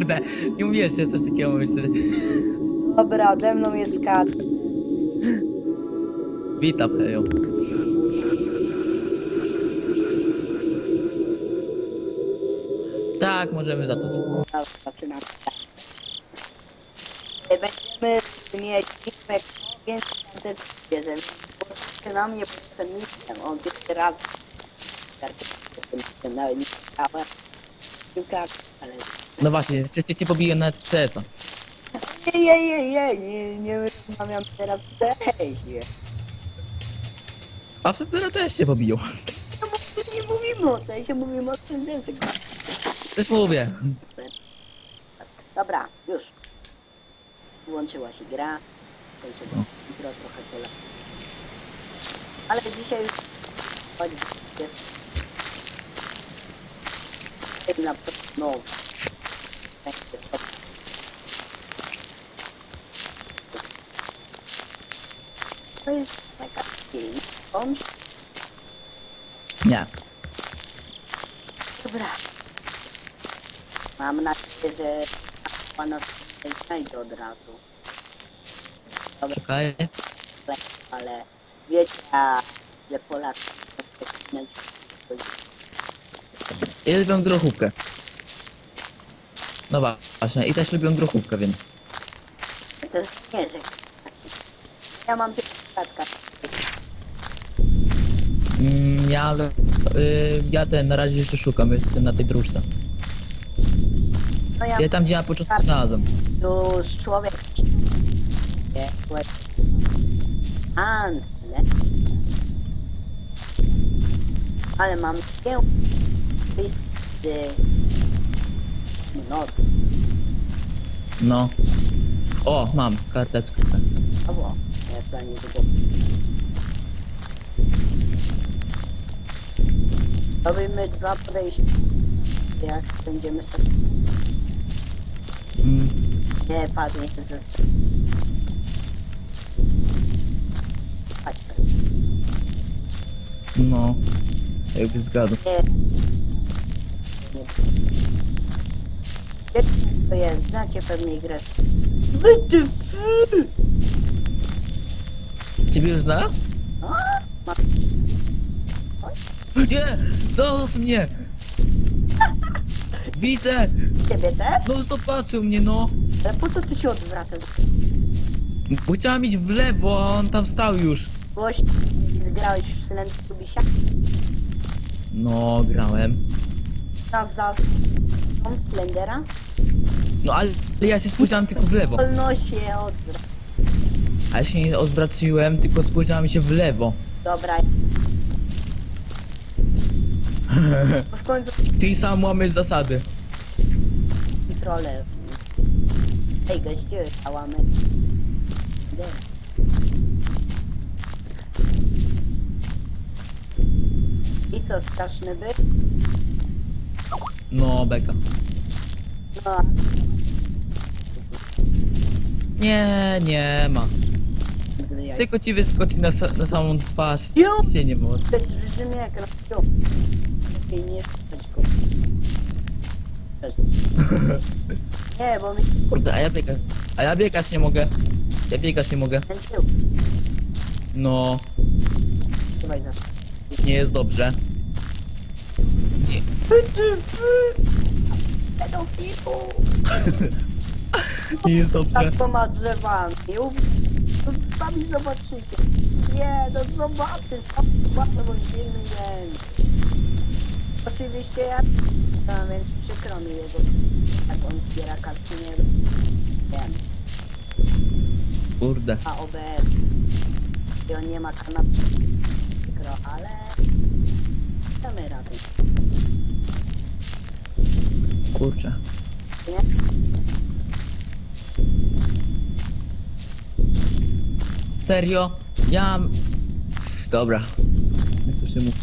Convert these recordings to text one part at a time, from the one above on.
kurde, nie uwierzcie, coś takiego myślę. Dobra, ze mną jest kat. Witam, hejo. Tak, możemy zacząć. Dobra, zaczynamy. Będziemy mieć filmek więc ten bierze. Bo zaczynam nie jestem mistrzem. On raz. Jestem mistrzem, nawet nie chciałem. Piłka, ale... No właśnie, wszyscy cię pobiję nawet w CS-a. Nie, nie, nie, nie, nie, nie rozmawiam teraz w tezie. A wszyscy też się pobiją. No bo tu nie mówimy o tezie, mówimy o tendencji. Też mówię. Dobra, już. Włączyła się gra. Kończymy No. jutro trochę tyle. Ale dzisiaj już chodź jest Tym na no. Tak jest to. Jest taka film. On Nie. Dobra. Mam nadzieję, że pana nie znajdzie od razu. Dobra, Czekaj. ale wiecie, że Polacy Ja lubię grochówkę. No właśnie, i też lubię grochówkę, więc... to nie, że ja mam statka. Mm, ja, ale... Y, ja ten, na razie jeszcze szukam, jestem na tej dróżce. No ja Ja tam, gdzie na początku znalazłem. już człowiek nie, słuchaj. Hans? Ale mam pię listy noc. No. O, mam karteczkę. Albo, ja dla nie było. Robimy dwa podejścia. Jak będziemy stać. Mm, Nie, padnie ze... Chodź. no. Jakby zgadł. Nie. To jest? Znacie pewnej grę. Ciebie już znalazł? Ma... Nie! Znalazł mnie! Widzę! Ciebie też? No zobaczył mnie, no! Ale po co ty się odwracasz? Bo chciałem iść w lewo, a on tam stał już. Byłeś... Zgrałeś w Silent Tubisia? No, grałem. Za za tą Slendera? No ale ja się spojrzałem tylko w lewo. Wolno się odwróć. A ja się nie odwraciłem, tylko spojrzałem się w lewo. Dobra. W końcu Ty sam łamiesz zasady. kontrolę. Ej, gościu, działamy. Idę. I co, straszny by? No, beka. No, Nie, nie ma. Tylko ci wyskoczy na, sa- na samą twarz. Nic się nie może. Nie bo mi Kurde, a ja biegać. A ja biegać nie mogę. Ja biegać nie mogę. No, nie jest dobrze. Pedofilu! Nie jest dobrze. Tak to ma drzewami. To sami zobaczycie. Nie, no zobaczysz. Tam bo filmy nie. Oczywiście ja... No, więc przykro mi jego... Jak on zbiera karty, nie wiem. Kurde. A OBS. I on nie ma kanału. Przykro, ale... Damy radę. Kurczę. Nie? Serio? Ja... Dobra. Nie mówi.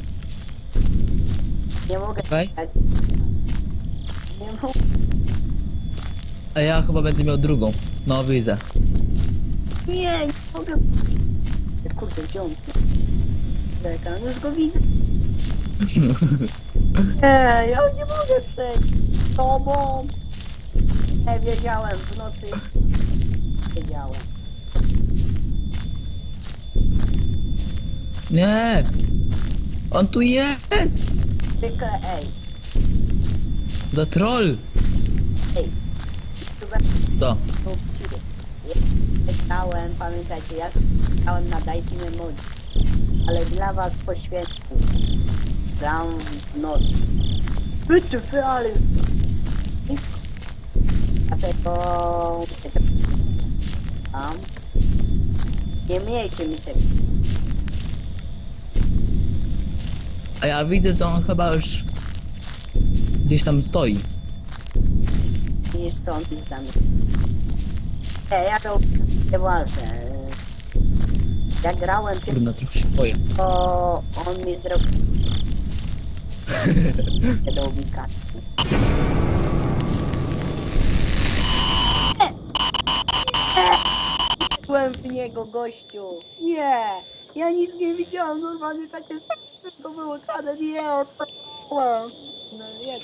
Nie mogę... Czekaj. Nie mogę... A ja chyba będę miał drugą. No, widzę. Nie, nie mogę. Kurde, gdzie on? Czekam, już go widzę. Nie, ja nie mogę przejść tobą. Nie wiedziałem, w nocy wiedziałem. Nie! On tu jest! Tylko ej, Za troll! ej. Chyba Co? to uczciwie. Ja grałem, pamiętacie, ja grałem na Dajcie Memory. Ale dla was poświęcę. Gram w nocy. Wytyfy, ale... Dlatego... Tam. Nie miejcie mi tego. A ja widzę, że on chyba już gdzieś tam stoi. niż stąd i tam. Nie, ja to nie ważne. Jak grałem tylko, Trudno, trochę się boję. on mi zrobił do Byłem w niego, gościu. Nie, ja nic nie widziałem, normalnie takie wszystko było czarne, nie, odpaliłem. No nie,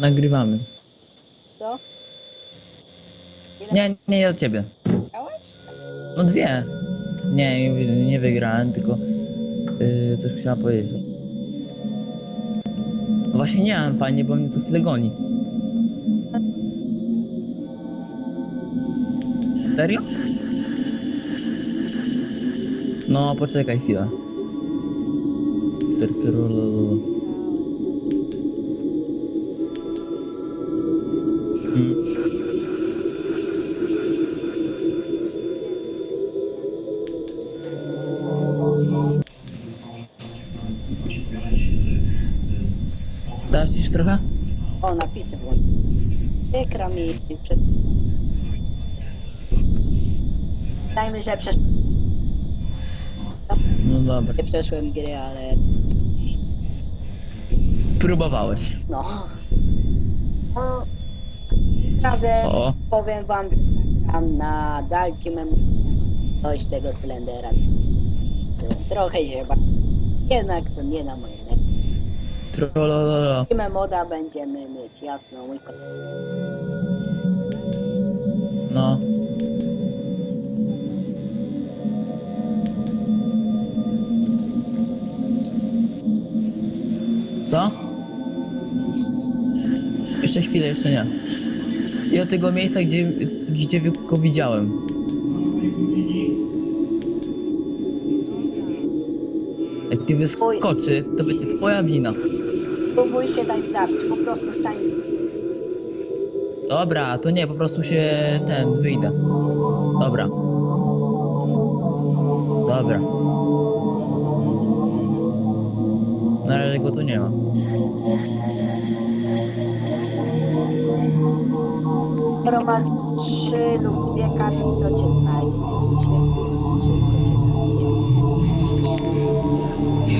Nagrywamy. co? Ile Nie, nie do ciebie. grałeś? No dwie. Nie, nie, wygrałem, tylko yy, coś chciała powiedzieć. Właśnie nie mam fajnie, bo mnie co chwilę goni. Serio? No, poczekaj chwilę. Serterololo. Mm. Dasz ci trochę? O, napisy włącz. Przykro mi przed... Dajmy, że przesz... No dobra. nie przeszłem gry, ale Próbowałeś. no. No, Naprawdę O. powiem wam, że gram na dalkim coś tego Slendera. Trochę się ba... Jednak to nie na moje nerwy. Trolololo. Team moda będziemy mieć, ko- No. Co? Jeszcze chwilę, jeszcze nie. I do tego miejsca, gdzie, gdzie go widziałem. Jak ty wyskoczy, to będzie twoja wina. Spróbuj się tak zabić, po prostu stań. Dobra, to nie, po prostu się ten, wyjdę. Dobra. Dobra. Na razie go tu nie ma. Skoro masz trzy lub dwie karty, to cię znajdzie.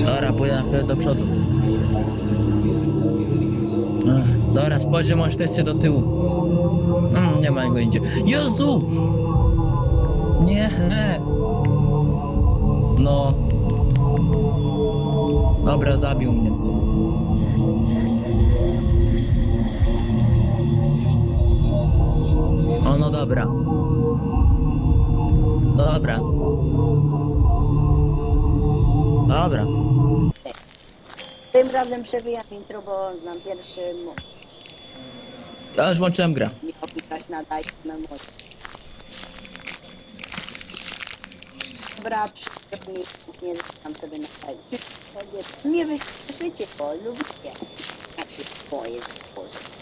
Dobra, pójdę na chwilę do przodu. Ech, Dobra, spojrzę może się do tyłu. Mm, nie ma go indziej. Jezu! Nie! No. Dobra, zabił mnie. O, no dobra. Dobra. Dobra. Tym razem przewijam intro, bo nam pierwszy mo- Ja już włączyłem grę. nie opisać na memory. Dobra, przyjemnie, nie znam sobie na dajcie. Nie wyśmieszycie, bo lubicie. Znaczy, twoje Boże.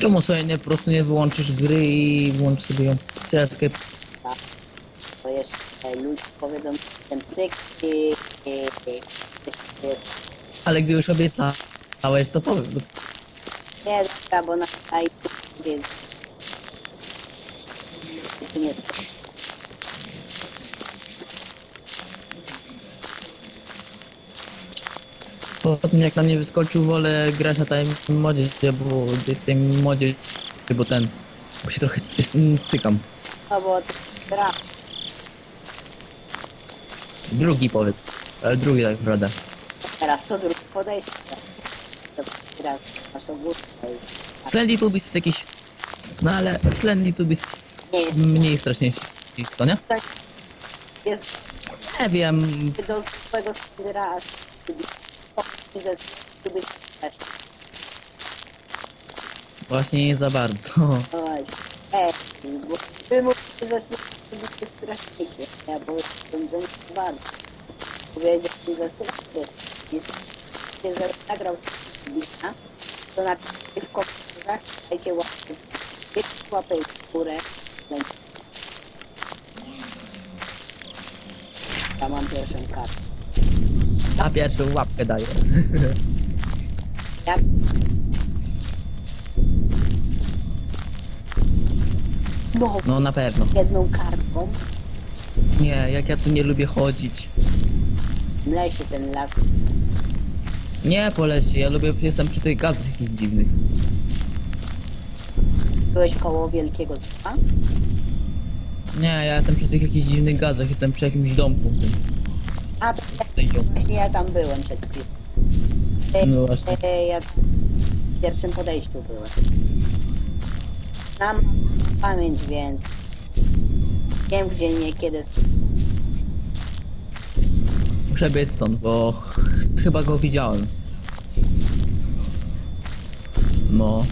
Czemu sobie nie, po prostu nie wyłączysz gry i włącz sobie ją w escape? To jeszcze ludzie powiedzą, ten cyk i, Ale gdy już obiecałeś, to powiem. Nie, bo na jest... To nie Po tym jak na mnie wyskoczył, wolę grać na tym modzie, bo tym modzie, bo ten, bo się trochę cy- cykam. Bo to gra. Drugi powiedz, ale drugi tak naprawdę. Teraz co drugie podejście. Gra masz ogólnie. Slendy Tubis jest jakiś... No ale Slendy Tubis Nie. mniej straszniejszy, co nie? Jest Nie wiem, do swojego Slendera, właśnie nie za bardzo. No właśnie. Ej, bo wy mówicie, że Slender jest straszniejszy. Ja bo jestem za bardzo. Powiedział mi za. Jeśli się zagrał Slendera, to napiszcie w komentarzach, dajcie łapkę. Łapę w górę. Ja mam pierwszą kartę. A pierwszą łapkę daję. Ja No, No na pewno. jedną kartką Nie, jak ja tu nie lubię chodzić. w lesie ten las. Nie po lesie, ja lubię, jestem przy tych gazach jakichś dziwnych. Byłeś koło wielkiego drzewa? Nie, ja jestem przy tych jakichś dziwnych gazach, jestem przy jakimś domku. A, właśnie ja tam byłem przed chwilą. E, No właśnie. e, ja w pierwszym podejściu byłem. Mam pamięć, więc wiem gdzie nie, kiedy. Muszę biec stąd, bo ch- chyba go widziałem. No.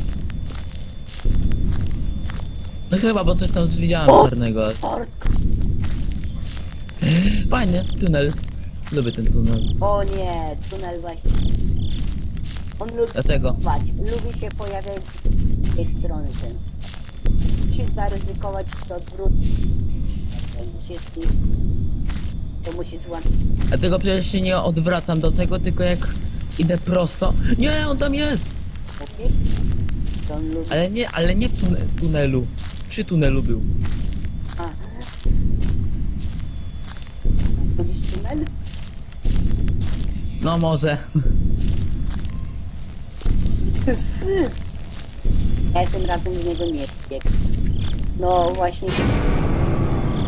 No chyba, bo coś tam widziałem O! czarnego. Portka. Fajny tunel. Lubię ten tunel. O nie, tunel właśnie. On lubi Dlaczego? Lubi się pojawiać z tej strony ten. Musisz zaryzykować to. Jeśli to musisz łączyć. Dlatego przecież się nie odwracam do tego, tylko jak idę prosto. Nie, on tam jest! To on lubi. Ale nie, ale nie w tune tunelu. Przy tunelu był. A. Lubisz tunel? No może. Ja tym razem z niego nie biegł. No właśnie.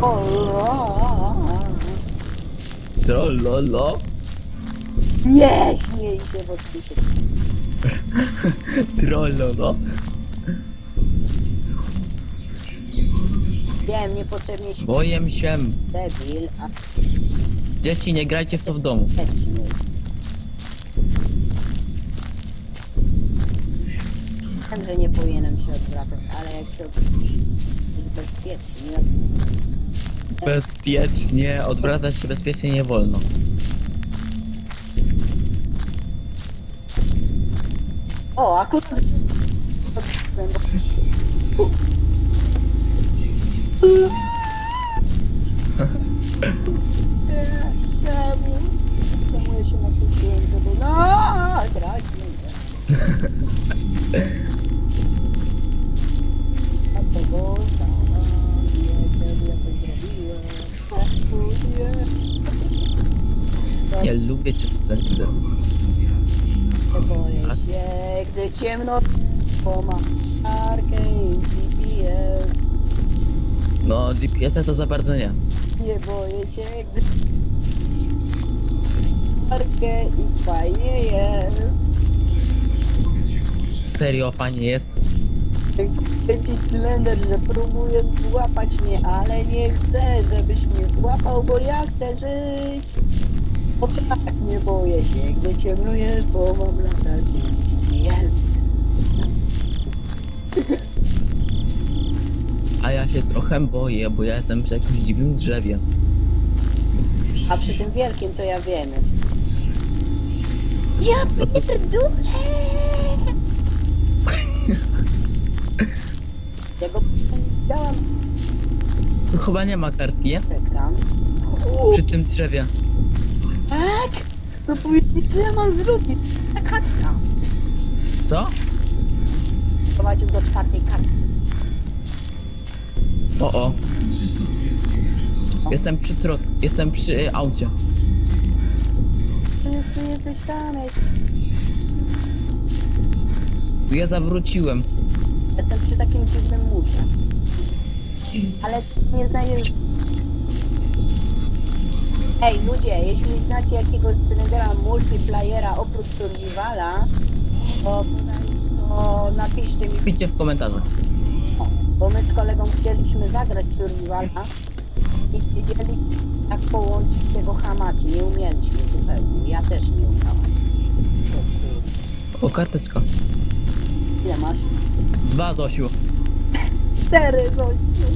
O, o, o. Trollolo. Nie, śmiej się, bo ty się Trollolo. Wiem, niepotrzebnie się Boję się. debil, a Dzieci, nie grajcie w to w domu. też śmiej. Że nie powinienem się odwracać, ale jak się odwrócisz, jest bezpiecznie. Bezpiecznie, odwracać się bezpiecznie nie wolno. O, akurat... Czemu? Czemu ja się nakręciłem, żeby... No, grać nie Nie lubię cię Slender. Nie boję się, gdy ciemno, bo mam arkę i GPS. No, GPS-a to za bardzo nie. Nie boję się, gdy arkę i fajnie jest. Serio, fajnie jest. Dziękuję ci Slender, że próbujesz złapać mnie, ale nie chcę, żebyś mnie złapał, bo ja chcę żyć. O tak, nie boję się, gdy ciemno jest, bo mam latarkę. Jest. A ja się trochę boję, bo ja jestem przy jakimś dziwnym drzewie. A przy tym wielkim to ja wiem. Ja pierdolę! Ja go widziałam Tu chyba nie ma kartki, nie? ekran. Przy tym drzewie. Tak? No powiedz mi, co ja mam zrobić? Ta kartka. Co? Prowadził do czwartej kartki. O, o. Jestem przy tro... Jestem przy aucie. Ty, ty jesteś tam, ej. Ja zawróciłem. Jestem przy takim dziwnym murze. Ale nie znajdziesz... Ej, ludzie, jeśli znacie jakiegoś Slendera multiplayera oprócz Survivala, to to napiszcie mi, Piszcie w komentarzach. bo my z kolegą chcieliśmy zagrać Survivala i wiedzieli jak połączyć tego hamaci. Nie umieliśmy zupełnie. Ja też nie umiałem. O karteczka. Ile masz? Dwa, Zosiu. Cztery, Zosiu.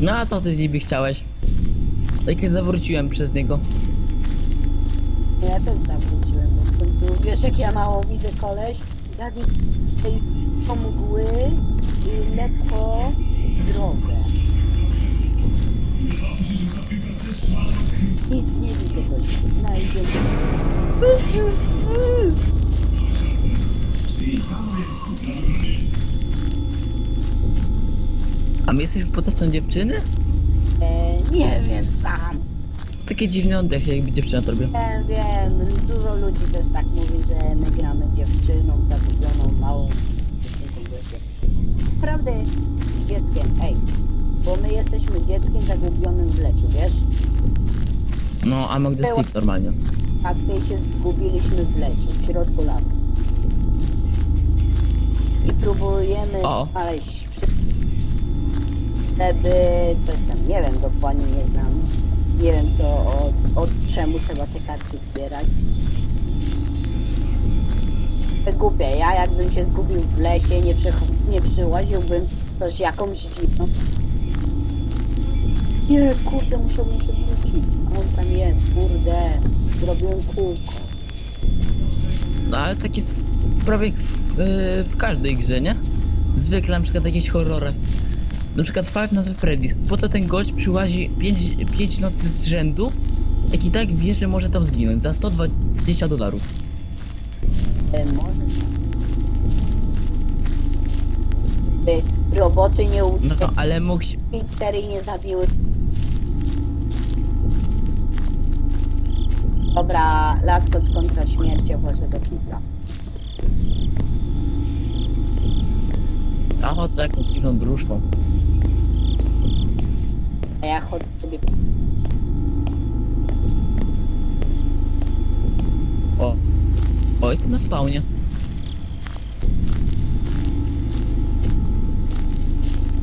No a co ty niby chciałeś? Takie zawróciłem przez niego. Ja też zawróciłem, bo w końcu wiesz jak ja mało widzę koleś, Dawid tej pomgły i lekko drogę. Nic nie widzę gościu, znajdziemy. A my jesteśmy potasą dziewczyny? E, nie wiem sam. Takie dziwne oddechy, jakby dziewczyna to robiła. Wiem, wiem, dużo ludzi też tak mówi, że my gramy dziewczyną, zagubioną, małą dziewczynką dzieckiem. Naprawdę dzieckiem, ej, bo my jesteśmy dzieckiem zagubionym w lesie, wiesz? No, a Magda Sleep normalnie. A gdy się zgubiliśmy w lesie, w środku lasu. I próbujemy O. znaleźć przy... żeby coś tam, nie wiem, dokładnie nie znam. Nie wiem co, od, od czemu trzeba te karty zbierać. Głupie, ja jakbym się zgubił w lesie, nie, przycho- nie przyłaziłbym też jakąś dziwną. Nie, kurde, musiałbym się wrócić. On tam jest, kurde. Zrobiłem kółko. No ale tak jest prawie w, yy, w każdej grze, nie? Zwykle na przykład jakieś horrory. Na przykład Five Nights at Freddy's. Potem ten gość przyłazi 5 nocy z rzędu, jak i tak wie, że może tam zginąć za 120 dolarów. Może. By roboty nie No uciekły ale mógł się... nie zabiły. Dobra, laskocz kontra śmierć, włożę do kibla. A chodzę jakąś dziwną dróżką. Ja chodzę sobie O. O, jestem na spawnie.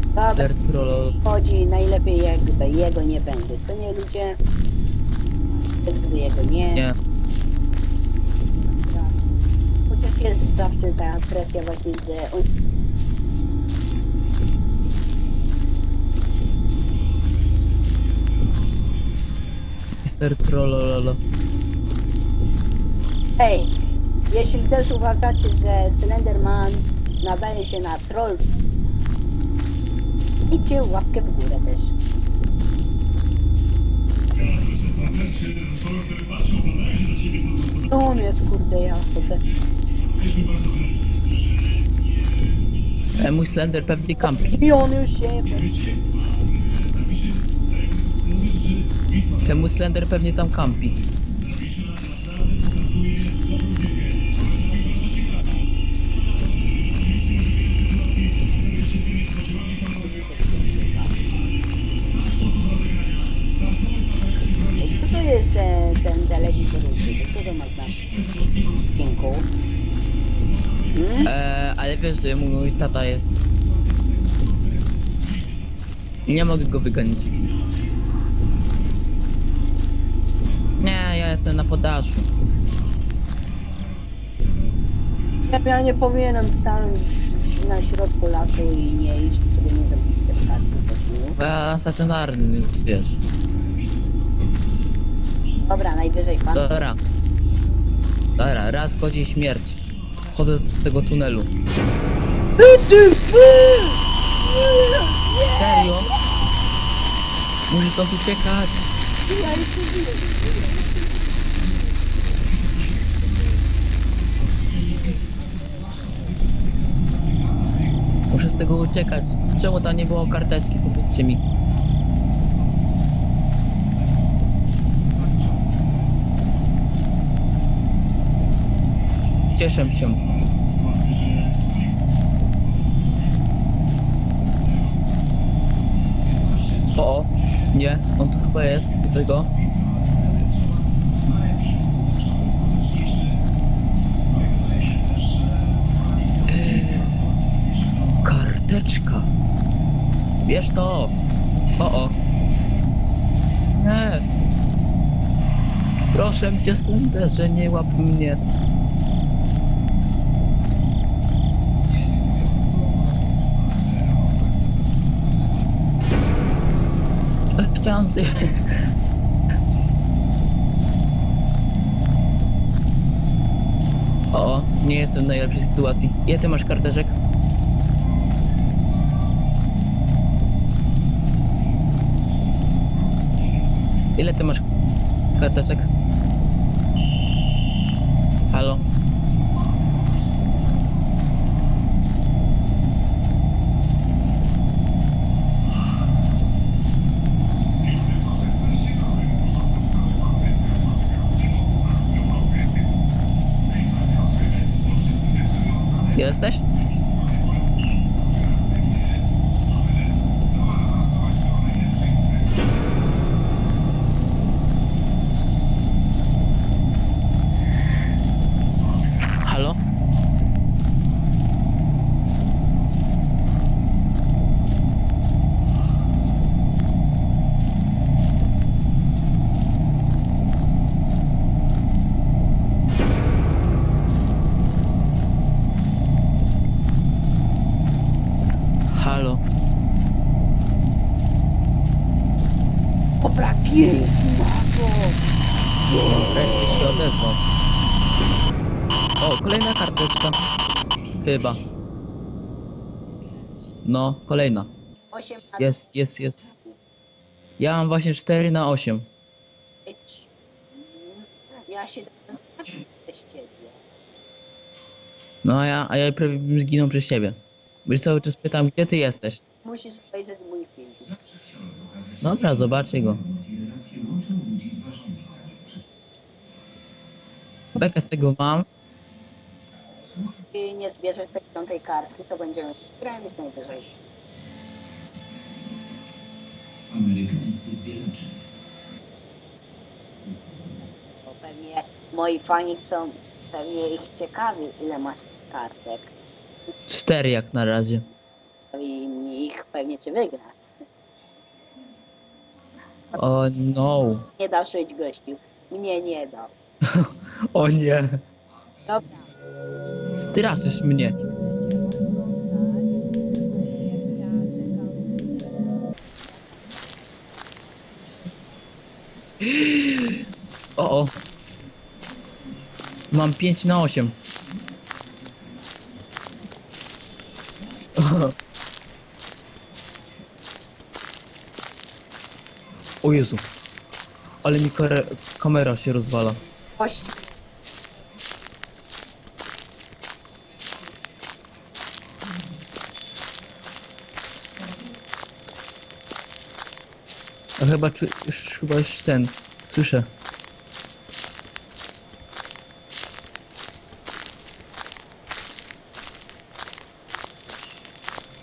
Dobra, Ser troll. chodzi najlepiej jakby jego nie będzie. To nie ludzie? Gdy jego nie. Nie. Chociaż jest zawsze ta presja właśnie, że on... Mister Trollololo. Hej, jeśli też uważacie, że Slenderman nadaje się na troll, idźcie łapkę w górę też. Proszę serdecznie ze swoją telepatrią oglądają się za ciebie, co to, co to. Tu on jest, kurde, ja chodzę. Jesteśmy bardzo wyraźni, że E, mój Slender pewnie kampi. I on już się... zwycięstwa mój Slender pewnie tam kampi. Co to jest ten, ten telewizor? Co to ma znaczyć? Dziękuję. Hmm? E, ale wiesz, że mój tata jest... Nie mogę go wygonić. Na poddaszu. Ja, nie powinienem stanąć na środku lasu i nie iść, żeby nie zrobić karty Bo ja stacjonarny, wiesz. Dobra, najwyżej pan. Dobra. Dobra, raz godzi śmierć. Wchodzę do tego tunelu. Serio? Musisz stąd uciekać. Muszę z tego uciekać. Czemu tam nie było karteczki? Powiedzcie mi. Cieszę się. O, nie, on tu chyba jest, widzę go. Wiesz to. O, o. Nie. Proszę cię, że nie łap mnie. Chciałem. O, o, nie jestem w najlepszej sytuacji. Ile ty masz karteczek? Ile ty masz karteczek? Halo? Jesteś? Wreszcie się odezwał. O, kolejna karteczka. Chyba. No, kolejna. 8 na Jest, jest, jest. Ja mam właśnie 4 na 8. 5. Ja się przez ciebie. No a ja, a ja prawie bym zginął przez ciebie. Bo już cały czas pytam, gdzie ty jesteś? Musisz obejrzeć mój film. Dobra, zobaczę go. Bekę z tego mam. Jeśli nie zbierzesz tej piątej karty, to będziemy grać najwyżej. Amerykańscy zbieracze. Bo pewnie moi fani chcą, pewnie ich ciekawi, ile masz kartek. 4 jak na razie. I ich pewnie czy wygrasz. O no. Nie dasz żyć gościu. Mnie nie dał. O nie. Dobra. Straszysz mnie. O, o. Mam 5 na 8. O Jezu. Ale mi kamera się rozwala. Oś. A chyba, czu, już, chyba ten, słyszę.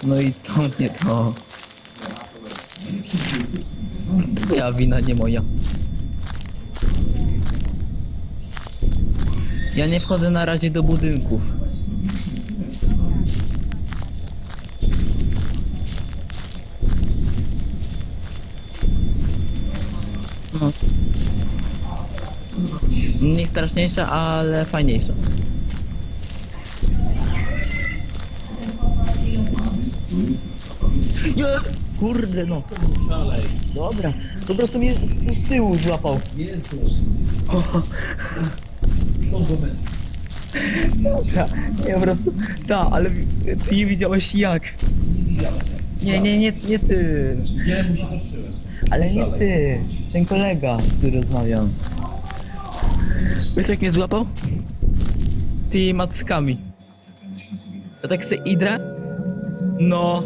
No i co nie to? Twoja wina, nie moja. Ja nie wchodzę na razie do budynków. Mniej straszniejsza, ale fajniejsza. Nie! Kurde no. Dobra, po prostu mnie z, z tyłu złapał. Dobra, nie po prostu. Ta, ale ty nie widziałeś jak. Nie, nie, nie, nie ty. Ale nie ty, ten kolega, który rozmawiam. Wiesz jak mnie złapał? Ty mackami. Ja tak se idę. No,